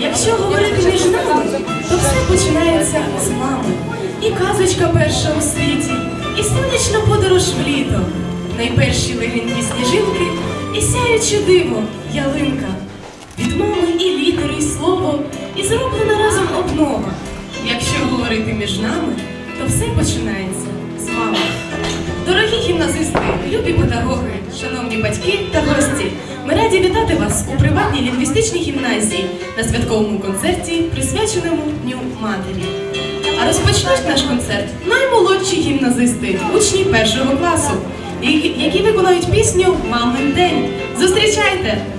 Якщо говорити між нами, то все починається з мами. І казочка перша у світі, і сонячна подорож в літо. Найперші легенькі сніжинки і сяюче диво, ялинка. Від мами і літери, і слово, і зроблена разом обнова. Якщо говорити між нами, то все починається з мами. Дорогі гімназисти, любі педагоги, шановні батьки та гості. Ми раді вітати вас у приватній лінгвістичній гімназії на святковому концерті, присвяченому Дню Матері. А розпочнуть наш концерт наймолодші гімназисти, учні першого класу, які виконують пісню Мамин день. Зустрічайте!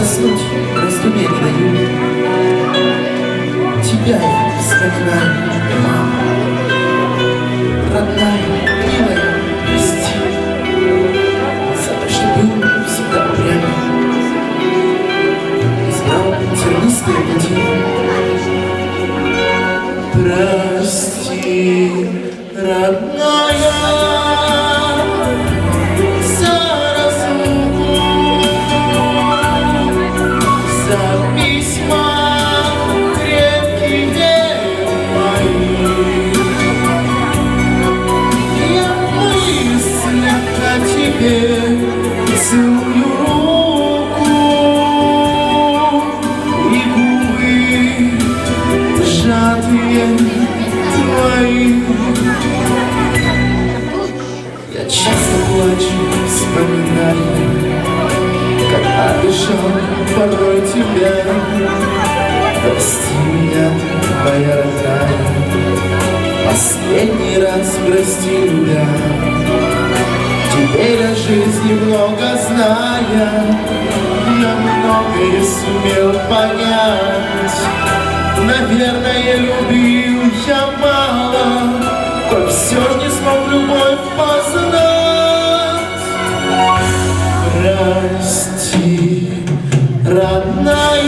Заснуть раздумья не даю. Тебя я вспоминаю, сжатые твои. Я часто плачу, вспоминая, как обижал порой тебя. Прости меня, моя родная, Последний раз прости меня Теперь о жизни много зная Я многое сумел понять Наверное, любил я мало Но все не смог любовь познать. Прости, родная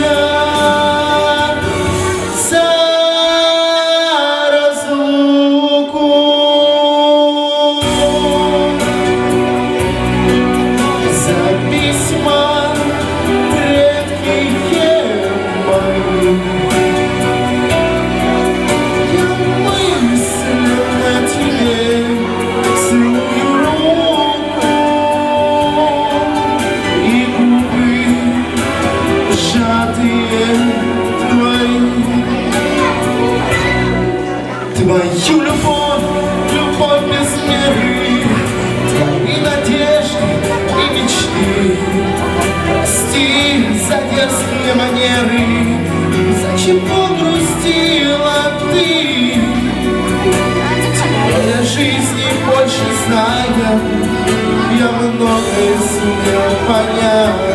жизни больше знаю, Я многое сумел понять.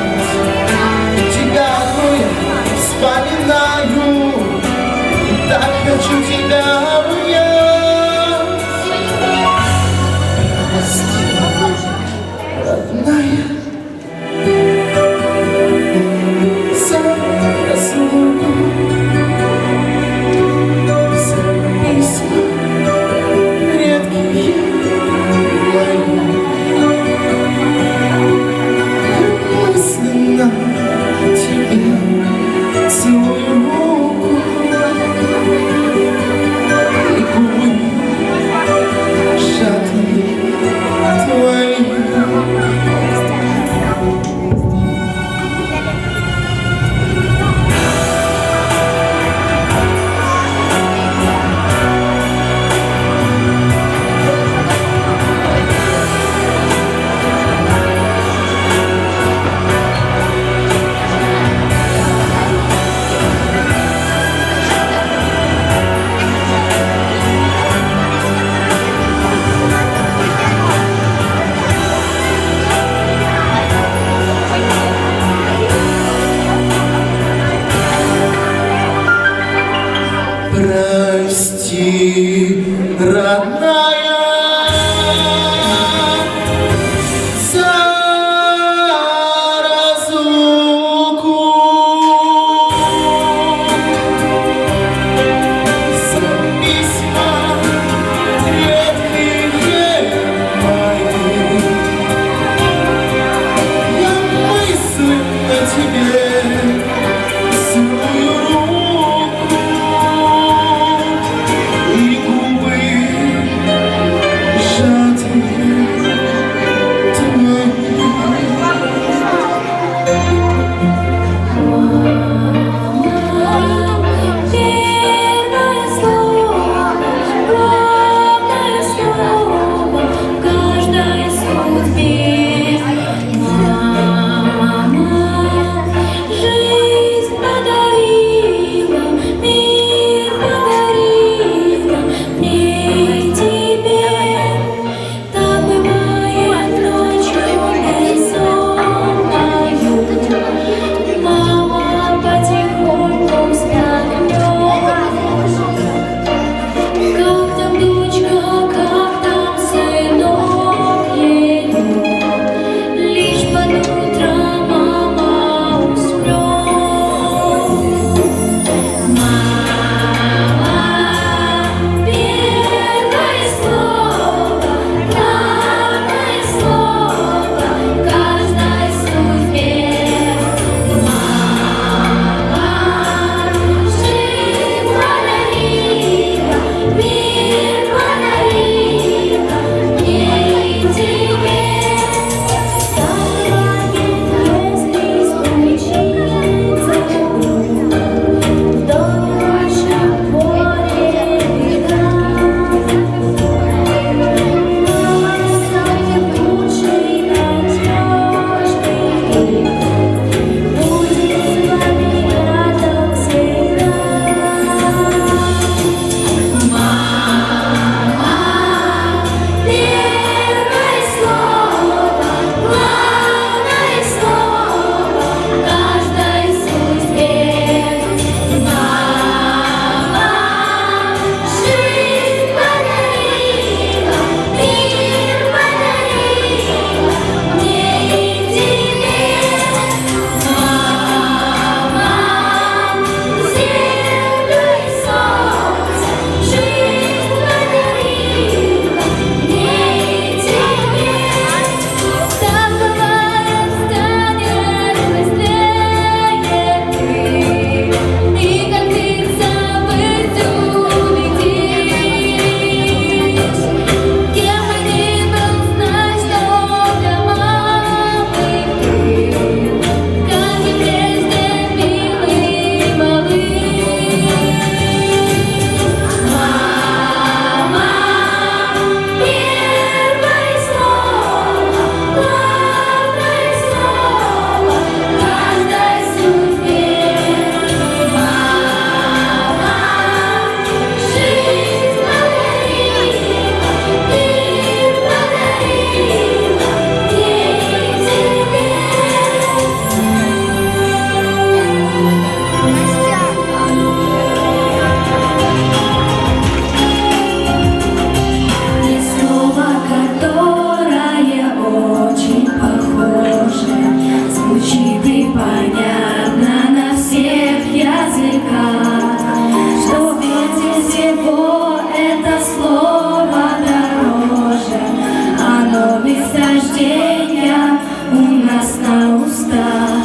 уста,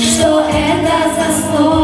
что это за слово.